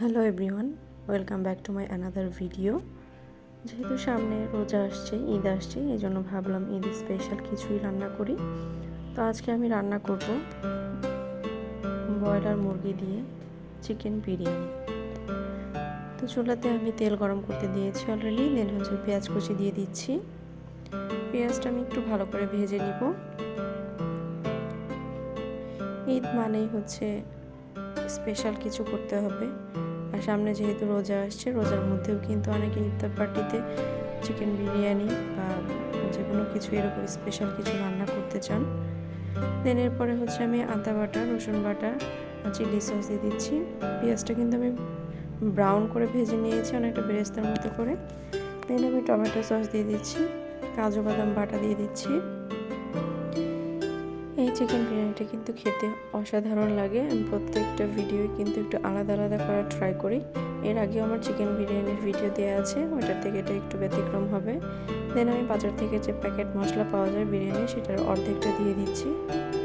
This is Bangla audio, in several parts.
Hello everyone welcome back to my another video যেহেতু সামনে রোজা আসছে, ঈদ আসছে এই জন্য ভাবলাম ঈদ স্পেশাল কিছুই রান্না করি। তো আজকে আমি রান্না করব ব্রয়লার মুরগি দিয়ে চিকেন বিরিয়ানি। তো চুলাতে আমি তেল গরম করতে দিয়েছি অলরেডি দেন হচ্ছে পেঁয়াজ কুচি দিয়ে দিচ্ছি। পেঁয়াজটা আমি একটু ভালো করে ভেজে নিব। ঈদ মানেই হচ্ছে স্পেশাল কিছু করতে হবে। সামনে যেহেতু রোজা আসছে, রোজার মধ্যেও কিন্তু অনেকে ইফতার পার্টিতে চিকেন বিরিয়ানি বা যে কোনো কিছু এরকম স্পেশাল কিছু রান্না করতে চান। দেন এরপরে হচ্ছে আমি আদা বাটা, রসুন বাটা চিলি সস দিয়ে দিচ্ছি। পেঁয়াজটা কিন্তু আমি ব্রাউন করে ভেজে নিয়েছি অনেকটা বেরেস্তার মতো করে। দেন আমি টমেটো সস দিয়ে দিচ্ছি, কাজু বাদাম বাটা দিয়ে দিচ্ছি। এই চিকেন বিরিয়ানিটা কিন্তু খেতে অসাধারণ লাগে। আমি প্রত্যেকটা ভিডিও কিন্তু একটু আলাদা আলাদা করার ট্রাই করি। এর আগেও আমার চিকেন বিরিয়ানির ভিডিও দেওয়া আছে, ওইটার থেকে এটা একটু ব্যতিক্রম হবে। দেন আমি বাজার থেকে যে প্যাকেট মশলা পাওয়া যায় বিরিয়ানি সেটার অর্ধেকটা দিয়ে দিচ্ছি।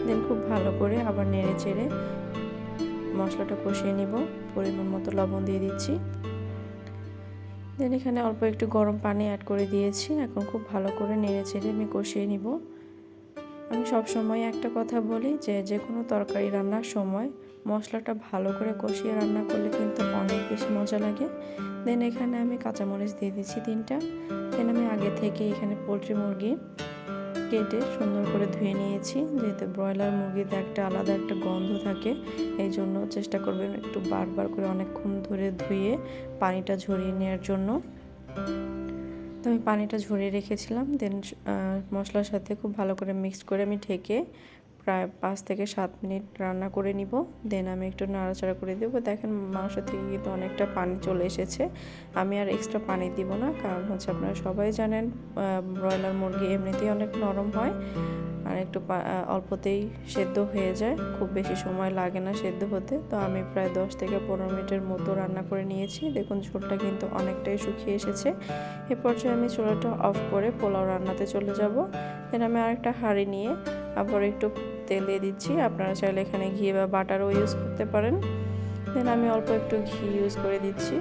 দেন খুব ভালো করে আবার নেড়ে চেড়ে মশলাটা কষিয়ে নিব। পরিমাণ মতো লবণ দিয়ে দিচ্ছি। দেন এখানে অল্প একটু গরম পানি অ্যাড করে দিয়েছি। এখন খুব ভালো করে নেড়ে চেড়ে আমি কষিয়ে নিব। আমি সব সময় একটা কথা বলি যে যে কোনো তরকারি রান্নার সময় মশলাটা ভালো করে কষিয়ে রান্না করলে কিন্তু অনেক বেশি মজা লাগে। দেন এখানে আমি কাঁচামরিচ দিয়ে দিচ্ছি তিনটা। দেন আমি আগে থেকে এখানে পোলট্রি মুরগি কেটে সুন্দর করে ধুয়ে নিয়েছি। যেহেতু ব্রয়লার মুরগিতে একটা আলাদা একটা গন্ধ থাকে, এই জন্য চেষ্টা করবেন একটু বারবার করে অনেকক্ষণ ধরে ধুয়ে পানিটা ঝরিয়ে নেওয়ার জন্য। তো আমি পানিটা ঝরিয়ে রেখেছিলাম দেন মশলার সাথে খুব ভালো করে মিক্স করে আমি ঢেকে প্রায় পাঁচ থেকে সাত মিনিট রান্না করে নিব। দেন আমি একটু নাড়াচাড়া করে দেবো। দেখেন মাংস থেকে কিন্তু অনেকটা পানি চলে এসেছে। আমি আর এক্সট্রা পানি দিব না, কারণ হচ্ছে আপনারা সবাই জানেন ব্রয়লার মুরগি এমনিতেই অনেক নরম হয় আর একটু অল্পতেই সেদ্ধ হয়ে যায়। খুব বেশি সময় লাগে না সেদ্ধ হতে। তো আমি প্রায় দশ থেকে পনেরো মিনিটের মতো রান্না করে নিয়েছি। দেখুন ঝোলটা কিন্তু অনেকটাই শুকিয়ে এসেছে। এ পর্যায়ে আমি চুলাটা অফ করে পোলাও রান্নাতে চলে যাব। দেন আমি আরেকটা হাঁড়ি নিয়ে আবার একটু তেল দিয়ে দিচ্ছি। আপনারা চাইলে এখানে ঘি বা বাটারও ইউজ করতে পারেন। দেন আমি অল্প একটু ঘি ইউজ করে দিচ্ছি।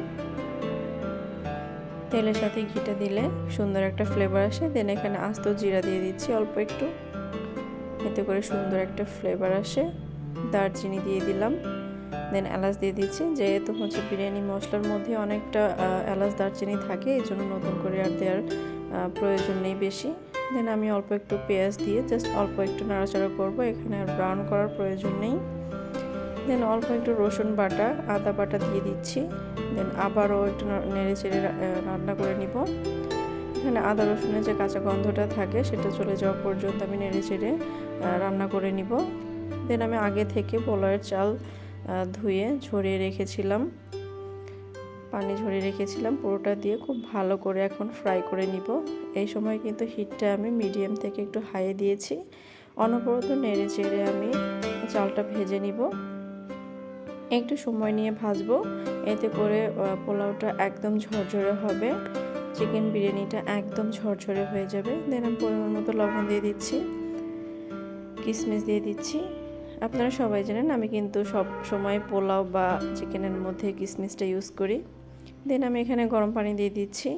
তেলের সাথে ঘিটা দিলে সুন্দর একটা ফ্লেভার আসে। দেন এখানে আস্ত জিরা দিয়ে দিচ্ছি অল্প একটু। এতে করে সুন্দর একটা ফ্লেভার আসে। দারচিনি দিয়ে দিলাম। দেন এলাচ দিয়ে দিচ্ছি। যেহেতু হচ্ছে বিরিয়ানি মশলার মধ্যে অনেকটা এলাচ, দারচিনি থাকে এই জন্য নতুন করে আর দেওয়ার প্রয়োজন নেই বেশি। দেন আমি অল্প একটু পেঁয়াজ দিয়ে জাস্ট অল্প একটু নাড়াচাড়া করব। এখানে আর ব্রাউন করার প্রয়োজন নেই। দেন অল্প একটু রসুন বাটা, আদা বাটা দিয়ে দিচ্ছি। দেন আবারও একটু নেড়ে চেড়ে রান্না করে নিব। এখানে আদা রসুনের যে কাঁচা গন্ধটা থাকে, সেটা চলে যাওয়া পর্যন্ত আমি নেড়ে চেড়ে রান্না করে নিব। দেন আমি আগে থেকে পোলাওয়ের চাল ধুয়ে ঝরিয়ে রেখেছিলাম। পানি ঝরিয়ে রেখেছিলাম, পুরোটা দিয়ে খুব ভালো করে এখন ফ্রাই করে নিব। এই সময় কিন্তু হিটটা আমি মিডিয়াম থেকে একটু হাইয়ে দিয়েছি। অনবরত নেড়ে চেড়ে আমি চালটা ভেজে নিব। একটু সময় নিয়ে ভাজবো। এতে করে পোলাওটা একদম ঝরঝরে হবে। চিকেন বিরিয়ানিটা একদম ঝরঝরে হয়ে যাবে। দেন আমি পরিমাণ মতো লবণ দিয়ে দিচ্ছি। কিশমিশ দিয়ে দিচ্ছি। আপনারা সবাই জানেন, আমি কিন্তু সব সময় পোলাও বা চিকেনের মধ্যে কিশমিশটা ইউজ করি। দেন আমি এখানে গরম পানি দিয়ে দিচ্ছি,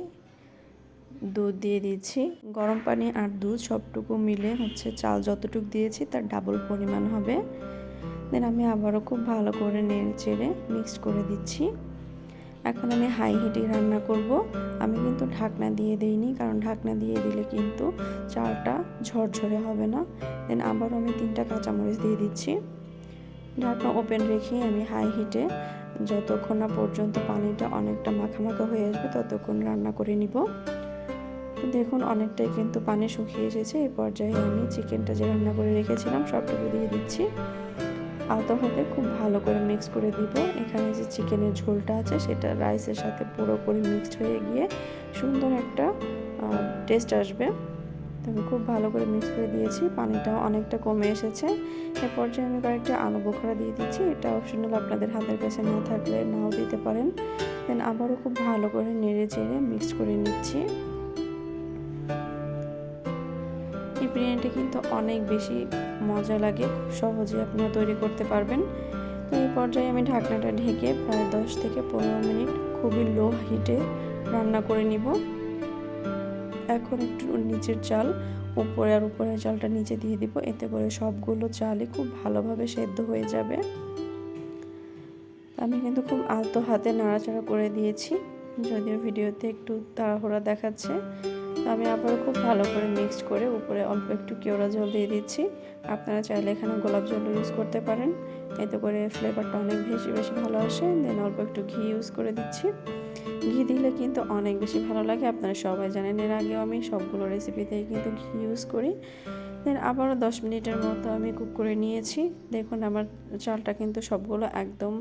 দুধ দিয়ে দিচ্ছি। গরম পানি আর দুধ সবটুকু মিলে হচ্ছে চাল যতটুকু দিয়েছি তার ডাবল পরিমাণ হবে। দেন আমি আবারও খুব ভালো করে নেড়ে চেড়ে মিক্সড করে দিচ্ছি। এখন আমি হাই হিটে রান্না করব। আমি কিন্তু ঢাকনা দিয়ে দিইনি, কারণ ঢাকনা দিয়ে দিলে কিন্তু চালটা ঝরঝরে হবে না। দেন আবারও আমি তিনটা কাঁচামরিচ দিয়ে দিচ্ছি। ঢাকনা ওপেন রেখে আমি হাই হিটে যতক্ষণ না পর্যন্ত পানিটা অনেকটা মাখা মাখা হয়ে আসবে ততক্ষণ রান্না করে নিব। দেখুন অনেকটাই কিন্তু পানি শুকিয়ে এসেছে এই পর্যায়ে আমি চিকেনটা যে রান্না করে রেখেছিলাম সবটুকু দিয়ে দিচ্ছি। আলতো হাতে খুব ভালো করে মিক্স করে দিব। এখানে যে চিকেনের ঝোলটা আছে সেটা রাইসের সাথে পুরোপুরি মিক্সড হয়ে গিয়ে সুন্দর একটা টেস্ট আসবে। আমি খুব ভালো করে মিক্স করে দিয়েছি পানিটাও অনেকটা কমে এসেছে। এ পর্যায়ে আমি কয়েকটা আলু বোখরা দিয়ে দিচ্ছি, এটা অপশনাল আপনাদের হাতের কাছে না থাকলে নাও দিতে পারেন। দেন আবারও খুব ভালো করে নেড়ে চেড়ে মিক্স করে নিচ্ছি। এই বিরিয়ানিটা কিন্তু অনেক বেশি মজা লাগে, খুব সহজে আপনারা তৈরি করতে পারবেন। তো এই পর্যায়ে আমি ঢাকনাটা ঢেকে প্রায় দশ থেকে পনেরো মিনিট খুবই লো হিটে রান্না করে নিব। এখন একটু নিচের চাল উপরে আর উপরের চালটা নিচে দিয়ে দিব। এতে করে সবগুলো চালই খুব ভালোভাবে সেদ্ধ হয়ে যাবে। আমি কিন্তু খুব আলতো হাতে নাড়াচাড়া করে দিয়েছি, যদিও ভিডিওতে একটু তাড়াহুড়া দেখাচ্ছে। আমি আবারও খুব ভালো করে মিক্সড করে উপরে অল্প একটু কেওড়া জল দিয়ে দিচ্ছি। আপনারা চাইলে এখানে গোলাপ জল ইউজ করতে পারেন। এতে করে ফ্লেভারটা অনেক বেশি বেশি ভালো আসে দেন অল্প একটু ঘি ইউজ করে দিচ্ছি। ঘি দিলে কিন্তু অনেক বেশি ভালো লাগে, আপনারা সবাই জানেন এর আগেও আমি সবগুলো রেসিপিতেই কিন্তু ঘি ইউজ করি। দেন আবারও দশ মিনিটের মতো আমি কুক করে নিয়েছি। দেখুন আমার চালটা কিন্তু সবগুলো একদম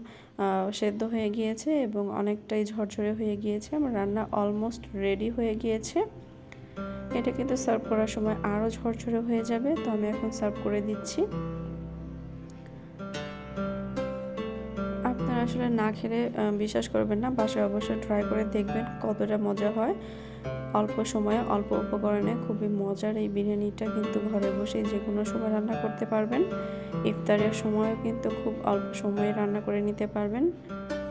সেদ্ধ হয়ে গিয়েছে এবং অনেকটাই ঝরঝরে হয়ে গিয়েছে। আমার রান্না অলমোস্ট রেডি হয়ে গিয়েছে। এটা কিন্তু সার্ভ করার সময় আরও ঝরঝরে হয়ে যাবে, তো আমি এখন সার্ভ করে দিচ্ছি। আসলে না খেলে বিশ্বাস করবেন না। বাসায় অবশ্যই ট্রাই করে দেখবেন কতটা মজা হয়। অল্প সময়ে, অল্প উপকরণে খুবই মজার এই বিরিয়ানিটা কিন্তু ঘরে বসে যে কোনো সময় রান্না করতে পারবেন। ইফতারের সময়ও কিন্তু খুব অল্প সময়ে রান্না করে নিতে পারবেন।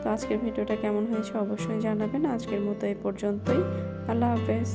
তো আজকের ভিডিওটা কেমন হয়েছে অবশ্যই জানাবেন। আজকের মতো এই পর্যন্তই। আল্লাহ হাফেজ।